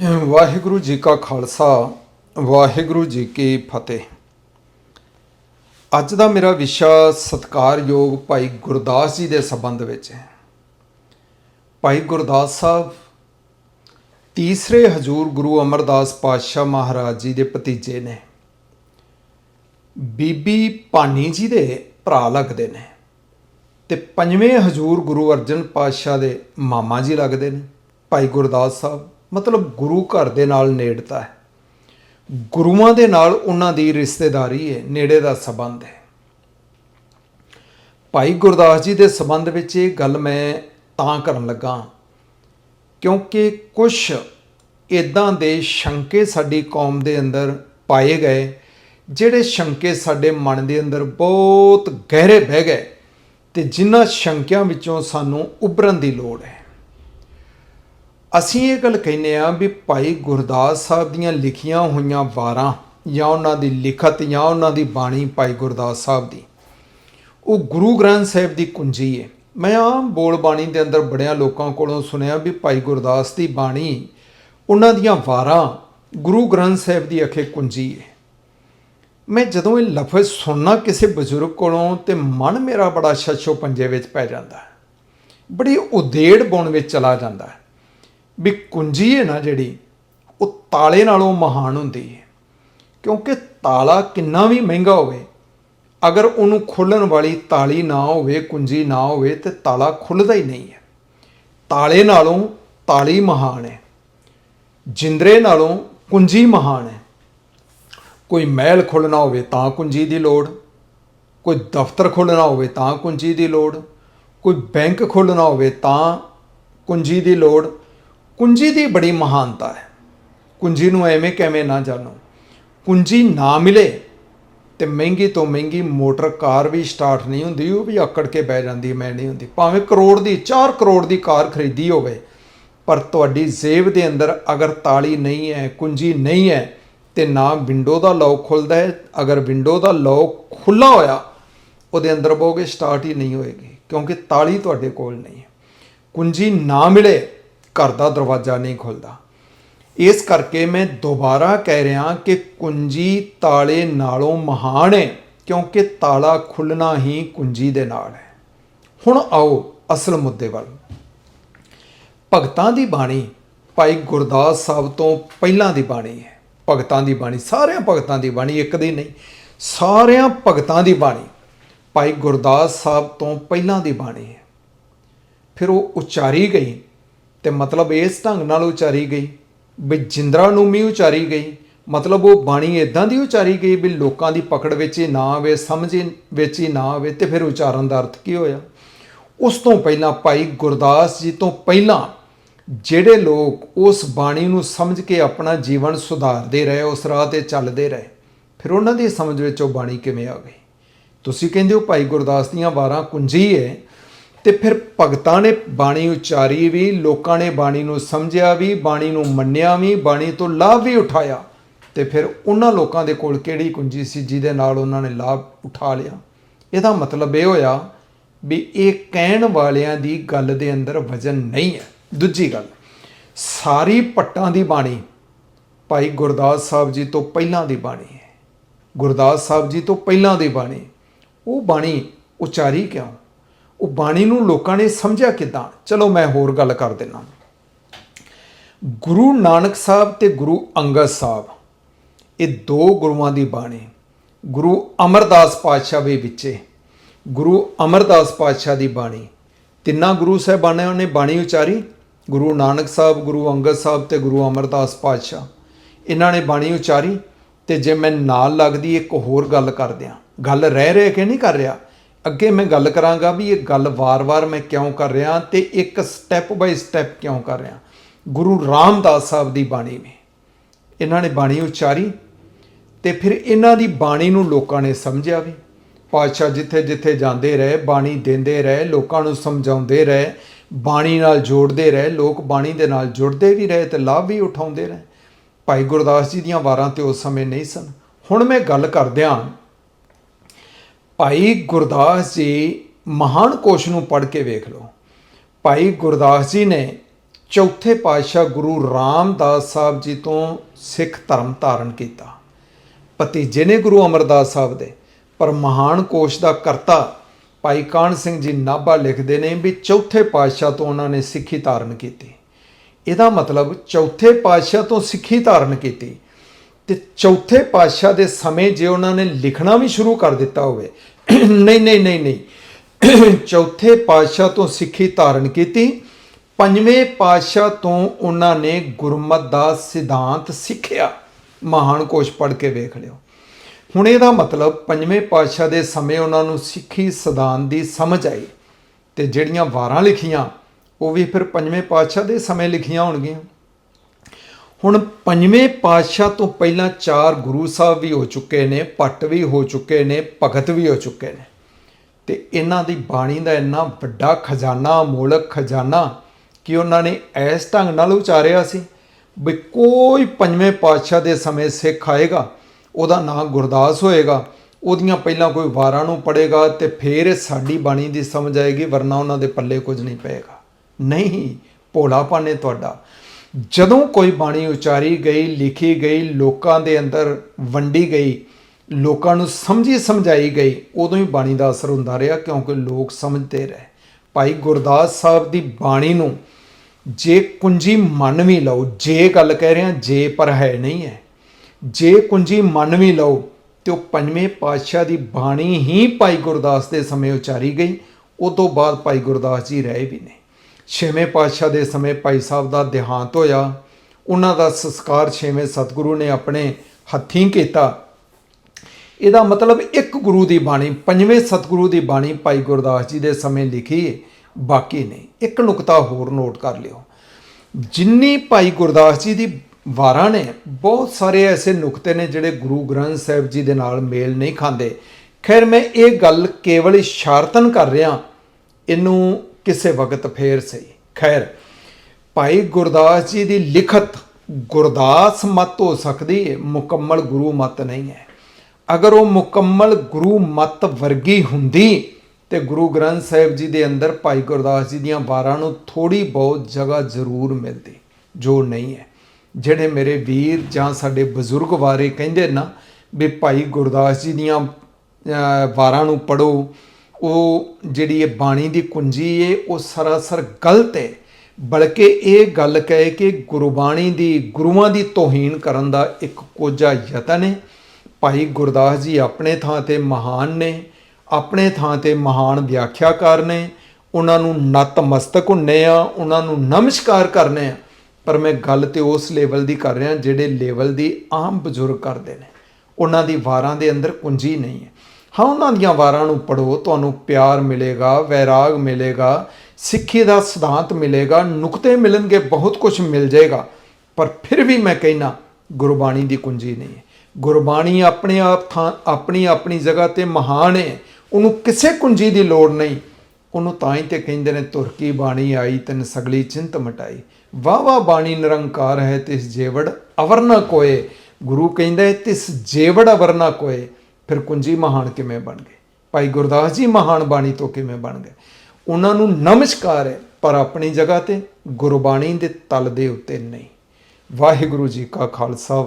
ਵਾਹਿਗੁਰੂ ਜੀ ਕਾ ਖਾਲਸਾ, ਵਾਹਿਗੁਰੂ ਜੀ ਕੀ ਫਤਿਹ। ਅੱਜ ਦਾ ਮੇਰਾ ਵਿਸ਼ਾ ਸਤਕਾਰਯੋਗ ਭਾਈ ਗੁਰਦਾਸ ਜੀ ਦੇ ਸੰਬੰਧ ਵਿੱਚ ਹੈ। ਭਾਈ ਗੁਰਦਾਸ ਸਾਹਿਬ, ਤੀਸਰੇ ਹਜੂਰ ਗੁਰੂ ਅਮਰਦਾਸ ਪਾਤਸ਼ਾਹ ਮਹਾਰਾਜ ਜੀ ਦੇ ਭਤੀਜੇ ਨੇ। ਬੀਬੀ ਭਾਨੀ ਜੀ ਦੇ ਭਰਾ ਲੱਗਦੇ ਨੇ ਤੇ ਪੰਜਵੇਂ ਹਜੂਰ ਗੁਰੂ ਅਰਜਨ ਪਾਤਸ਼ਾਹ ਦੇ ਮਾਮਾ ਜੀ ਲੱਗਦੇ ਨੇ, ਭਾਈ ਗੁਰਦਾਸ ਸਾਹਿਬ। ਮਤਲਬ ਗੁਰੂ ਘਰ ਦੇ ਨਾਲ ਨੇੜਤਾ ਹੈ। ਗੁਰੂਆਂ ਦੇ ਨਾਲ ਉਹਨਾਂ ਦੀ ਰਿਸ਼ਤੇਦਾਰੀ ਹੈ, ਨੇੜੇ ਦਾ ਸਬੰਧ ਹੈ। ਭਾਈ ਗੁਰਦਾਸ ਜੀ ਦੇ ਸੰਬੰਧ ਵਿੱਚ ਇਹ ਗੱਲ ਮੈਂ ਤਾਂ ਕਰਨ ਲੱਗਾ ਕਿਉਂਕਿ ਕੁਝ ਇਦਾਂ ਦੇ ਸ਼ੰਕੇ ਸਾਡੀ ਕੌਮ ਦੇ ਅੰਦਰ ਪਾਏ ਗਏ, ਜਿਹੜੇ ਸ਼ੰਕੇ ਸਾਡੇ ਮਨ ਦੇ ਅੰਦਰ ਬਹੁਤ ਗਹਿਰੇ ਬਹਿ ਗਏ ਤੇ ਜਿਨ੍ਹਾਂ ਸ਼ੰਕਿਆਂ ਵਿੱਚੋਂ ਸਾਨੂੰ ਉੱਭਰਨ ਦੀ ਲੋੜ ਹੈ। ਅਸੀਂ ਇਹ ਗੱਲ ਕਹਿੰਦੇ ਆ ਵੀ ਭਾਈ ਗੁਰਦਾਸ ਸਾਹਿਬ ਦੀਆਂ ਲਿਖੀਆਂ ਹੋਈਆਂ ਵਾਰਾਂ ਜਾਂ ਉਹਨਾਂ ਦੀ ਲਿਖਤ ਜਾਂ ਉਹਨਾਂ ਦੀ ਬਾਣੀ ਭਾਈ ਗੁਰਦਾਸ ਸਾਹਿਬ ਦੀ, ਉਹ ਗੁਰੂ ਗ੍ਰੰਥ ਸਾਹਿਬ ਦੀ ਕੁੰਜੀ ਹੈ ਮੈਂ ਆਮ ਬੋਲ ਬਾਣੀ ਦੇ ਅੰਦਰ ਬੜਿਆਂ ਲੋਕਾਂ ਕੋਲੋਂ ਸੁਣਿਆ ਵੀ ਭਾਈ ਗੁਰਦਾਸ ਦੀ ਬਾਣੀ, ਉਹਨਾਂ ਦੀਆਂ ਵਾਰਾਂ ਗੁਰੂ ਗ੍ਰੰਥ ਸਾਹਿਬ ਦੀ ਅਖੇ ਕੁੰਜੀ ਹੈ ਮੈਂ ਜਦੋਂ ਇਹ ਲਫ਼ਜ਼ ਸੁਣਨਾ ਕਿਸੇ ਬਜ਼ੁਰਗ ਕੋਲੋਂ ਤੇ ਮਨ ਮੇਰਾ ਬੜਾ ਛੱਛੋ ਪੰਜੇ ਵਿੱਚ ਪੈ ਜਾਂਦਾ। ਬੜੀ ਉਦੇੜ ਬੁਣ ਵਿੱਚ ਚਲਾ ਜਾਂਦਾ। ਵੀ ਕੁੰਜੀ ਹੈ ਨਾ ਜਿਹੜੀ, ਉਹ ਤਾਲੇ ਨਾਲੋਂ ਮਹਾਨ ਹੁੰਦੀ ਹੈ। ਕਿਉਂਕਿ ਤਾਲਾ ਕਿੰਨਾ ਵੀ ਮਹਿੰਗਾ ਹੋਵੇ, ਅਗਰ ਉਹਨੂੰ ਖੋਲਣ ਵਾਲੀ ਤਾਲੀ ਨਾ ਹੋਵੇ, ਕੁੰਜੀ ਨਾ ਹੋਵੇ, ਤੇ ਤਾਲਾ ਖੁੱਲਦਾ ਹੀ ਨਹੀਂ ਹੈ। ਤਾਲੇ ਨਾਲੋਂ ਤਾਲੀ ਮਹਾਨ ਹੈ। ਜਿੰਦਰੇ ਨਾਲੋਂ ਕੁੰਜੀ ਮਹਾਨ ਹੈ। ਕੋਈ ਮਹਿਲ ਖੋਲਣਾ ਹੋਵੇ ਤਾਂ ਕੁੰਜੀ ਦੀ ਲੋੜ, ਕੋਈ ਦਫ਼ਤਰ ਖੋਲਣਾ ਹੋਵੇ ਤਾਂ ਕੁੰਜੀ ਦੀ ਲੋੜ, ਕੋਈ ਬੈਂਕ ਖੋਲਣਾ ਹੋਵੇ ਤਾਂ ਕੁੰਜੀ ਦੀ ਲੋੜ ਕੁੰਜੀ ਦੀ ਬੜੀ ਮਹਾਨਤਾ ਹੈ। ਕੁੰਜੀ ਨੂੰ ਐਵੇਂ ਕਿਵੇਂ ਨਾ ਜਾਣੋ। ਕੁੰਜੀ ਨਾ ਮਿਲੇ ਤੇ ਮਹਿੰਗੀ ਤੋਂ ਮਹਿੰਗੀ ਮੋਟਰ ਕਾਰ ਵੀ ਸਟਾਰਟ ਨਹੀਂ ਹੁੰਦੀ, ਉਹ ਵੀ ਆਕੜ ਕੇ ਬਹਿ ਜਾਂਦੀ ਮੈਂ ਨਹੀਂ ਹੁੰਦੀ। ਭਾਵੇਂ ਕਰੋੜ ਦੀ 4 ਕਰੋੜ ਦੀ ਕਾਰ ਖਰੀਦੀ ਹੋਵੇ, ਪਰ ਤੁਹਾਡੀ ਜੇਬ ਦੇ ਅੰਦਰ ਅਗਰ ਤਾਲੀ ਨਹੀਂ ਹੈ, ਕੁੰਜੀ ਨਹੀਂ ਹੈ, ਤੇ ਨਾ ਵਿੰਡੋ ਦਾ ਲੌਕ ਖੁੱਲਦਾ ਹੈ। ਅਗਰ ਵਿੰਡੋ ਦਾ ਲੌਕ ਖੁੱਲਾ ਹੋਇਆ, ਉਹਦੇ ਅੰਦਰ ਬੋਗੇ ਸਟਾਰਟ ਹੀ ਨਹੀਂ ਹੋਏਗੀ, ਕਿਉਂਕਿ ਤਾਲੀ ਤੁਹਾਡੇ ਕੋਲ ਨਹੀਂ ਹੈ। ਕੁੰਜੀ ਨਾ ਮਿਲੇ ਘਰ ਦਾ ਦਰਵਾਜ਼ਾ ਨਹੀਂ ਖੁੱਲਦਾ। ਇਸ ਕਰਕੇ ਮੈਂ ਦੁਬਾਰਾ ਕਹਿ ਰਿਹਾ ਕਿ ਕੁੰਜੀ ਤਾਲੇ ਨਾਲੋਂ ਮਹਾਨ ਹੈ, ਕਿਉਂਕਿ ਤਾਲਾ ਖੁੱਲਣਾ ਹੀ ਕੁੰਜੀ ਦੇ ਨਾਲ ਹੈ। ਹੁਣ ਆਓ ਅਸਲ ਮੁੱਦੇ ਵੱਲ। ਭਗਤਾਂ ਦੀ ਬਾਣੀ ਭਾਈ ਗੁਰਦਾਸ ਸਾਹਿਬ ਤੋਂ ਪਹਿਲਾਂ ਦੀ ਬਾਣੀ ਹੈ। ਭਗਤਾਂ ਦੀ ਬਾਣੀ, ਸਾਰਿਆਂ ਭਗਤਾਂ ਦੀ ਬਾਣੀ ਇੱਕ ਦੀ ਨਹੀਂ, ਸਾਰਿਆਂ ਭਗਤਾਂ ਦੀ ਬਾਣੀ ਭਾਈ ਗੁਰਦਾਸ ਸਾਹਿਬ ਤੋਂ ਪਹਿਲਾਂ ਦੀ ਬਾਣੀ ਹੈ। ਫਿਰ ਉਹ ਉਚਾਰੀ ਗਈ। ਤੇ ਮਤਲਬ ਇਸ ਢੰਗ ਨਾਲ ਉਚਾਰੀ ਗਈ ਵੀ ਜਿੰਦਰਾ ਨੂੰ ਵੀ ਉਚਾਰੀ ਗਈ। ਮਤਲਬ ਉਹ ਬਾਣੀ ਇਦਾਂ ਦੀ ਉਚਾਰੀ ਗਈ ਵੀ ਲੋਕਾਂ ਦੀ ਪਕੜ ਵਿੱਚ ਹੀ ਨਾ ਆਵੇ, ਸਮਝ ਵਿੱਚ ਹੀ ਨਾ ਆਵੇ ਤੇ ਫਿਰ ਉਚਾਰਨ ਦਾ ਅਰਥ ਕੀ ਹੋਇਆ? ਉਸ ਤੋਂ ਪਹਿਲਾਂ ਭਾਈ ਗੁਰਦਾਸ ਜੀ ਤੋਂ ਪਹਿਲਾਂ ਜਿਹੜੇ ਲੋਕ ਉਸ ਬਾਣੀ ਨੂੰ ਸਮਝ ਕੇ ਆਪਣਾ ਜੀਵਨ ਸੁਧਾਰਦੇ ਰਹੇ, ਉਸ ਰਾਹ ਤੇ ਚੱਲਦੇ ਰਹੇ, ਫਿਰ ਉਹਨਾਂ ਦੀ ਸਮਝ ਵਿੱਚ ਉਹ ਬਾਣੀ ਕਿਵੇਂ ਆ ਗਈ? ਤੁਸੀਂ ਕਹਿੰਦੇ ਹੋ ਭਾਈ ਗੁਰਦਾਸ ਦੀਆਂ ਵਾਰਾਂ ਕੁੰਜੀ ਹੈ ਤੇ ਫਿਰ ਭਗਤਾਂ ਨੇ ਬਾਣੀ ਉਚਾਰੀ ਵੀ, ਲੋਕਾਂ ਨੇ ਬਾਣੀ ਨੂੰ ਸਮਝਿਆ ਵੀ, ਬਾਣੀ ਨੂੰ ਮੰਨਿਆ ਵੀ, ਬਾਣੀ ਤੋਂ ਲਾਭ ਵੀ ਉਠਾਇਆ। ਤੇ ਫਿਰ ਉਹਨਾਂ ਲੋਕਾਂ ਦੇ ਕੋਲ ਕਿਹੜੀ ਕੁੰਜੀ ਸੀ ਜਿਹਦੇ ਨਾਲ ਉਹਨਾਂ ਨੇ ਲਾਭ ਉਠਾ ਲਿਆ? ਇਹਦਾ ਮਤਲਬ ਇਹ ਹੋਇਆ ਵੀ ਇਹ ਕਹਿਣ ਵਾਲਿਆਂ ਦੀ ਗੱਲ ਦੇ ਅੰਦਰ ਵਜਨ ਨਹੀਂ ਹੈ। ਦੂਜੀ ਗੱਲ, ਸਾਰੀ ਪੱਟਾਂ ਦੀ ਬਾਣੀ ਭਾਈ ਗੁਰਦਾਸ ਸਾਹਿਬ ਜੀ ਤੋਂ ਪਹਿਲਾਂ ਦੀ ਬਾਣੀ ਹੈ। ਗੁਰਦਾਸ ਸਾਹਿਬ ਜੀ ਤੋਂ ਪਹਿਲਾਂ ਦੀ ਬਾਣੀ। ਉਹ ਬਾਣੀ ਉਚਾਰੀ ਕਿਉਂ? ਉਹ ਬਾਣੀ ਨੂੰ ਲੋਕਾਂ ਨੇ ਸਮਝਿਆ ਕਿਦਾਂ? ਚਲੋ ਮੈਂ ਹੋਰ ਗੱਲ ਕਰ ਦਿੰਦਾ ਗੁਰੂ ਨਾਨਕ ਸਾਹਿਬ ਤੇ ਗੁਰੂ ਅੰਗਦ ਸਾਹਿਬ, ਇਹ ਦੋ ਗੁਰੂਆਂ ਦੀ ਬਾਣੀ। ਗੁਰੂ ਅਮਰਦਾਸ ਪਾਤਸ਼ਾਹ ਵੀ ਵਿੱਚੇ, ਗੁਰੂ ਅਮਰਦਾਸ ਪਾਤਸ਼ਾਹ ਦੀ ਬਾਣੀ। ਤਿੰਨਾਂ ਗੁਰੂ ਸਾਹਿਬਾਨਾਂ ਨੇ ਬਾਣੀ ਉਚਾਰੀ। ਗੁਰੂ ਨਾਨਕ ਸਾਹਿਬ, ਗੁਰੂ ਅੰਗਦ ਸਾਹਿਬ ਤੇ ਗੁਰੂ ਅਮਰਦਾਸ ਪਾਤਸ਼ਾਹ, ਇਹਨਾਂ ਨੇ ਬਾਣੀ ਉਚਾਰੀ। ਤੇ ਜੇ ਮੈਂ ਨਾਲ ਲੱਗਦੀ, ਇੱਕ ਹੋਰ ਗੱਲ ਕਰ ਦਿਆਂ। ਗੱਲ ਰਹਿ ਰਹਿ ਕੇ ਨਹੀਂ ਕਰ ਰਿਹਾ। ਅੱਗੇ ਮੈਂ ਗੱਲ ਕਰਾਂਗਾ ਵੀ ਇਹ ਗੱਲ ਵਾਰ-ਵਾਰ ਮੈਂ ਕਿਉਂ ਕਰ ਰਿਹਾ ਤੇ ਇੱਕ ਸਟੈਪ ਬਾਈ ਸਟੈਪ ਕਿਉਂ ਕਰ ਰਿਹਾ। ਗੁਰੂ ਰਾਮਦਾਸ ਸਾਹਿਬ ਦੀ ਬਾਣੀ ਨੇ। ਇਹਨਾਂ ਨੇ ਬਾਣੀ ਉਚਾਰੀ ਤੇ ਫਿਰ ਇਹਨਾਂ ਦੀ ਬਾਣੀ ਨੂੰ ਲੋਕਾਂ ਨੇ ਸਮਝਿਆ ਵੀ। ਪਾਤਸ਼ਾਹ ਜਿੱਥੇ ਜਿੱਥੇ ਜਾਂਦੇ ਰਹੇ, ਬਾਣੀ ਦਿੰਦੇ ਰਹੇ, ਲੋਕਾਂ ਨੂੰ ਸਮਝਾਉਂਦੇ ਰਹੇ, ਬਾਣੀ ਨਾਲ ਜੋੜਦੇ ਰਹੇ, ਲੋਕ ਬਾਣੀ ਦੇ ਨਾਲ ਜੁੜਦੇ ਵੀ ਰਹੇ ਤੇ ਲਾਭ ਵੀ ਉਠਾਉਂਦੇ ਰਹੇ। ਭਾਈ ਗੁਰਦਾਸ ਜੀ ਦੀਆਂ ਵਾਰਾਂ ਤੇ ਉਸ ਸਮੇਂ ਨਹੀਂ ਸਨ। ਹੁਣ ਮੈਂ ਗੱਲ ਕਰਦਿਆਂ ਭਾਈ ਗੁਰਦਾਸ ਜੀ ਮਹਾਨ ਕੋਸ਼ ਨੂੰ ਪੜ੍ਹ ਕੇ ਵੇਖ ਲਓ। ਭਾਈ ਗੁਰਦਾਸ ਜੀ ਨੇ ਚੌਥੇ ਪਾਤਸ਼ਾਹ ਗੁਰੂ ਰਾਮਦਾਸ ਸਾਹਿਬ ਜੀ ਤੋਂ ਸਿੱਖ ਧਰਮ ਧਾਰਨ ਕੀਤਾ। ਭਤੀਜੇ ਨੇ ਗੁਰੂ ਅਮਰਦਾਸ ਸਾਹਿਬ ਦੇ। ਪਰ ਮਹਾਨ ਕੋਸ਼ ਦਾ ਕਰਤਾ ਭਾਈ ਕਾਹਨ ਸਿੰਘ ਜੀ ਨਾਭਾ ਲਿਖਦੇ ਨੇ ਵੀ ਚੌਥੇ ਪਾਤਸ਼ਾਹ ਤੋਂ ਉਹਨਾਂ ਨੇ ਸਿੱਖੀ ਧਾਰਨ ਕੀਤੀ। ਇਹਦਾ ਮਤਲਬ ਚੌਥੇ ਪਾਤਸ਼ਾਹ ਤੋਂ ਸਿੱਖੀ ਧਾਰਨ ਕੀਤੀ ਤੇ ਚੌਥੇ ਪਾਤਸ਼ਾਹ ਦੇ ਸਮੇਂ ਜੇ ਉਹਨਾਂ ਨੇ ਲਿਖਣਾ ਵੀ ਸ਼ੁਰੂ ਕਰ ਦਿੱਤਾ ਹੋਵੇ ਨਹੀਂ ਨਹੀਂ ਨਹੀਂ ਨਹੀਂ। ਚੌਥੇ ਪਾਤਸ਼ਾਹ ਤੋਂ ਸਿੱਖੀ ਧਾਰਨ ਕੀਤੀ। ਪੰਜਵੇਂ ਪਾਤਸ਼ਾਹ ਤੋਂ ਉਹਨਾਂ ਨੇ ਗੁਰਮਤ ਦਾ ਸਿਧਾਂਤ ਸਿੱਖਿਆ। ਮਹਾਨ ਕੋਸ਼ ਪੜ੍ਹ ਕੇ ਵੇਖ ਲਿਓ। ਹੁਣ ਇਹਦਾ ਮਤਲਬ ਪੰਜਵੇਂ ਪਾਤਸ਼ਾਹ ਦੇ ਸਮੇਂ ਉਹਨਾਂ ਨੂੰ ਸਿੱਖੀ ਸਿਧਾਂਤ ਦੀ ਸਮਝ ਆਈ ਤੇ ਜਿਹੜੀਆਂ ਵਾਰਾਂ ਲਿਖੀਆਂ, ਉਹ ਵੀ ਫਿਰ ਪੰਜਵੇਂ ਪਾਤਸ਼ਾਹ ਦੇ ਸਮੇਂ ਲਿਖੀਆਂ ਹੋਣਗੀਆਂ। ਹੁਣ ਪੰਜਵੇਂ ਪਾਤਸ਼ਾਹ ਤੋਂ ਪਹਿਲਾਂ ਚਾਰ ਗੁਰੂ ਸਾਹਿਬ ਵੀ ਹੋ ਚੁੱਕੇ ਨੇ ਪੱਟ ਵੀ ਹੋ ਚੁੱਕੇ ਨੇ, ਭਗਤ ਵੀ ਹੋ ਚੁੱਕੇ ਨੇ। ਤੇ ਇਹਨਾਂ ਦੀ ਬਾਣੀ ਦਾ ਇੰਨਾ ਵੱਡਾ ਖਜ਼ਾਨਾ, ਮੋਲਕ ਖਜ਼ਾਨਾ ਕਿ ਉਹਨਾਂ ਨੇ ਇਸ ਢੰਗ ਨਾਲ ਉਚਾਰਿਆ ਸੀ ਵੀ ਕੋਈ ਪੰਜਵੇਂ ਪਾਤਸ਼ਾਹ ਦੇ ਸਮੇਂ ਸਿੱਖ ਆਏਗਾ, ਉਹਦਾ ਨਾਮ ਗੁਰਦਾਸ ਹੋਏਗਾ, ਉਹਦੀਆਂ ਪਹਿਲਾਂ ਕੋਈ ਵਾਰਾਂ ਨੂੰ ਪੜੇਗਾ ਤੇ ਫਿਰ ਸਾਡੀ ਬਾਣੀ ਦੀ ਸਮਝ ਆਏਗੀ, ਵਰਨਾ ਉਹਨਾਂ ਦੇ ਪੱਲੇ ਕੁਝ ਨਹੀਂ ਪਏਗਾ। ਨਹੀਂ, ਭੋਲਾਪਨ ਹੈ ਤੁਹਾਡਾ। ਜਦੋਂ ਕੋਈ ਬਾਣੀ ਉਚਾਰੀ ਗਈ, ਲਿਖੀ ਗਈ, ਲੋਕਾਂ ਦੇ ਅੰਦਰ ਵੰਡੀ ਗਈ, ਲੋਕਾਂ ਨੂੰ ਸਮਝੀ ਸਮਝਾਈ ਗਈ, ਉਦੋਂ ਹੀ ਬਾਣੀ ਦਾ ਅਸਰ ਹੁੰਦਾ ਰਿਹਾ ਕਿਉਂਕਿ ਲੋਕ ਸਮਝਦੇ ਰਹੇ। ਭਾਈ ਗੁਰਦਾਸ ਸਾਹਿਬ ਦੀ ਬਾਣੀ ਨੂੰ ਜੇ ਕੁੰਜੀ ਮਨ ਵੀ ਲਓ, ਜੇ ਗੱਲ ਕਹਿ ਰਿਹਾ, ਜੇ ਪਰ ਹੈ ਨਹੀਂ ਹੈ। ਜੇ ਕੁੰਜੀ ਮੰਨ ਵੀ ਲਓ, ਤੇ ਉਹ ਪੰਜਵੇਂ ਪਾਤਸ਼ਾਹ ਦੀ ਬਾਣੀ ਹੀ ਭਾਈ ਗੁਰਦਾਸ ਦੇ ਸਮੇਂ ਉਚਾਰੀ ਗਈ ਉਸ ਤੋਂ ਬਾਅਦ ਭਾਈ ਗੁਰਦਾਸ ਜੀ ਰਹੇ ਵੀ ਨੇ ਛੇਵੇਂ ਪਾਤਸ਼ਾਹ ਦੇ ਸਮੇਂ ਭਾਈ ਸਾਹਿਬ ਦਾ ਦੇਹਾਂਤ ਹੋਇਆ। ਉਹਨਾਂ ਦਾ ਸੰਸਕਾਰ ਛੇਵੇਂ ਸਤਿਗੁਰੂ ਨੇ ਆਪਣੇ ਹੱਥੀਂ ਕੀਤਾ। ਇਹਦਾ ਮਤਲਬ ਇੱਕ ਗੁਰੂ ਦੀ ਬਾਣੀ, ਪੰਜਵੇਂ ਸਤਿਗੁਰੂ ਦੀ ਬਾਣੀ ਭਾਈ ਗੁਰਦਾਸ ਜੀ ਦੇ ਸਮੇਂ ਲਿਖੀ ਬਾਕੀ ਨਹੀਂ। ਇੱਕ ਨੁਕਤਾ ਹੋਰ ਨੋਟ ਕਰ ਲਿਓ। ਜਿੰਨੀ ਭਾਈ ਗੁਰਦਾਸ ਜੀ ਦੀ ਵਾਰਾਂ ਨੇ, ਬਹੁਤ ਸਾਰੇ ਐਸੇ ਨੁਕਤੇ ਨੇ ਜਿਹੜੇ ਗੁਰੂ ਗ੍ਰੰਥ ਸਾਹਿਬ ਜੀ ਦੇ ਨਾਲ ਮੇਲ ਨਹੀਂ ਖਾਂਦੇ। ਖੈਰ, ਮੈਂ ਇਹ ਗੱਲ ਕੇਵਲ ਇਸ਼ਾਰਤਨ ਕਰ ਰਿਹਾ। ਇਹਨੂੰ ਕਿਸੇ ਵਕਤ ਫੇਰ ਸਹੀ। ਖੈਰ, ਭਾਈ ਗੁਰਦਾਸ ਜੀ ਦੀ ਲਿਖਤ, ਗੁਰਦਾਸ ਮਤ ਹੋ ਸਕਦੀ ਹੈ ਮੁਕੰਮਲ ਗੁਰੂ ਮਤ ਨਹੀਂ ਹੈ। ਅਗਰ ਉਹ ਮੁਕੰਮਲ ਗੁਰੂ ਮਤ ਵਰਗੀ ਹੁੰਦੀ ਤੇ ਗੁਰੂ ਗ੍ਰੰਥ ਸਾਹਿਬ ਜੀ ਦੇ ਅੰਦਰ ਭਾਈ ਗੁਰਦਾਸ ਜੀ ਦੀਆਂ ਵਾਰਾਂ ਨੂੰ ਥੋੜੀ ਬਹੁਤ ਜਗ੍ਹਾ ਜ਼ਰੂਰ ਮਿਲਦੀ, ਜੋ ਨਹੀਂ ਹੈ। ਜਿਹੜੇ ਮੇਰੇ ਵੀਰ ਜਾਂ ਸਾਡੇ ਬਜ਼ੁਰਗ ਬਾਰੇ ਕਹਿੰਦੇ ਨਾ ਵੀ ਭਾਈ ਗੁਰਦਾਸ ਜੀ ਦੀਆਂ ਵਾਰਾਂ ਨੂੰ ਪੜੋ ਉਹ ਜਿਹੜੀ ਇਹ ਬਾਣੀ ਦੀ ਕੁੰਜੀ ਏ, ਉਹ ਸਰਾਸਰ ਗਲਤ ਹੈ ਬਲਕਿ ਇਹ ਗੱਲ ਕਹੇ ਕਿ ਗੁਰਬਾਣੀ ਦੀ, ਗੁਰੂਆਂ ਦੀ ਤੋਹੀਨ ਕਰਨ ਦਾ ਇੱਕ ਕੋਝਾ ਯਤਨ ਹੈ ਭਾਈ ਗੁਰਦਾਸ ਜੀ ਆਪਣੇ ਥਾਂ ਤੇ ਮਹਾਨ ਨੇ, ਆਪਣੇ ਥਾਂ ਤੇ ਮਹਾਨ ਵਿਆਖਿਆਕਾਰ ਨੇ। ਉਹਨਾਂ ਨੂੰ ਨਤਮਸਤਕ ਹੁੰਨੇ ਆ, ਉਹਨਾਂ ਨੂੰ ਨਮਸਕਾਰ ਕਰਨੇ ਆ। ਪਰ ਮੈਂ ਗੱਲ ਤੇ ਉਸ ਲੈਵਲ ਦੀ ਕਰ ਰਿਹਾ, ਜਿਹੜੇ ਲੈਵਲ ਦੀ ਆਮ ਬਜ਼ੁਰਗ ਕਰਦੇ ਨੇ। ਉਹਨਾਂ ਦੀ ਵਾਰਾਂ ਦੇ ਅੰਦਰ ਕੁੰਜੀ ਨਹੀਂ ਹੈ ਹਾਂ, ਉਹਨਾਂ ਦੀਆਂ ਵਾਰਾਂ ਨੂੰ ਪੜੋ ਤੁਹਾਨੂੰ ਪਿਆਰ ਮਿਲੇਗਾ, ਵੈਰਾਗ ਮਿਲੇਗਾ, ਸਿੱਖੀ ਦਾ ਸਿਧਾਂਤ ਮਿਲੇਗਾ, ਨੁਕਤੇ ਮਿਲਣਗੇ, ਬਹੁਤ ਕੁਝ ਮਿਲ ਜਾਏਗਾ। ਪਰ ਫਿਰ ਵੀ ਮੈਂ ਕਹਿਣਾ ਗੁਰਬਾਣੀ ਦੀ ਕੁੰਜੀ ਨਹੀਂ ਹੈ। ਗੁਰਬਾਣੀ ਆਪਣੇ ਆਪ ਥਾਂ, ਆਪਣੀ ਆਪਣੀ ਜਗ੍ਹਾ ਤੇ ਮਹਾਨ ਹੈ। ਉਹਨੂੰ ਕਿਸੇ ਕੁੰਜੀ ਦੀ ਲੋੜ ਨਹੀਂ। ਉਹਨੂੰ ਤਾਂ ਹੀ ਤੇ ਕਹਿੰਦੇ ਨੇ ਤੁਰਕੀ ਬਾਣੀ ਆਈ, ਤਨ ਸਗਲੀ ਚਿੰਤ ਮਟਾਈ। ਵਾਹ ਵਾਹ, ਬਾਣੀ ਨਿਰੰਕਾਰ ਹੈ, ਤਿਸ ਜੇਵੜ ਅਵਰ ਨ ਕੋਏ। ਗੁਰੂ ਕਹਿੰਦਾ ਹੈ, ਤਿਸ ਜੇਵੜ ਅਵਰ ਨ ਕੋਏ। ਫਿਰ ਕੁੰਜੀ ਮਹਾਨ ਕਿਵੇਂ ਬਣ ਗਏ? ਭਾਈ ਗੁਰਦਾਸ ਜੀ ਮਹਾਨ ਬਾਣੀ ਤੋਂ ਕਿਵੇਂ ਬਣ ਗਏ? ਉਹਨਾਂ ਨੂੰ ਨਮਸਕਾਰ ਹੈ, ਪਰ ਆਪਣੀ ਜਗ੍ਹਾ ਤੇ ਗੁਰਬਾਣੀ ਦੇ ਤਲ ਦੇ ਉੱਤੇ ਨਹੀਂ। ਵਾਹਿਗੁਰੂ ਜੀ ਕਾ ਖਾਲਸਾ ਵਾਹਿ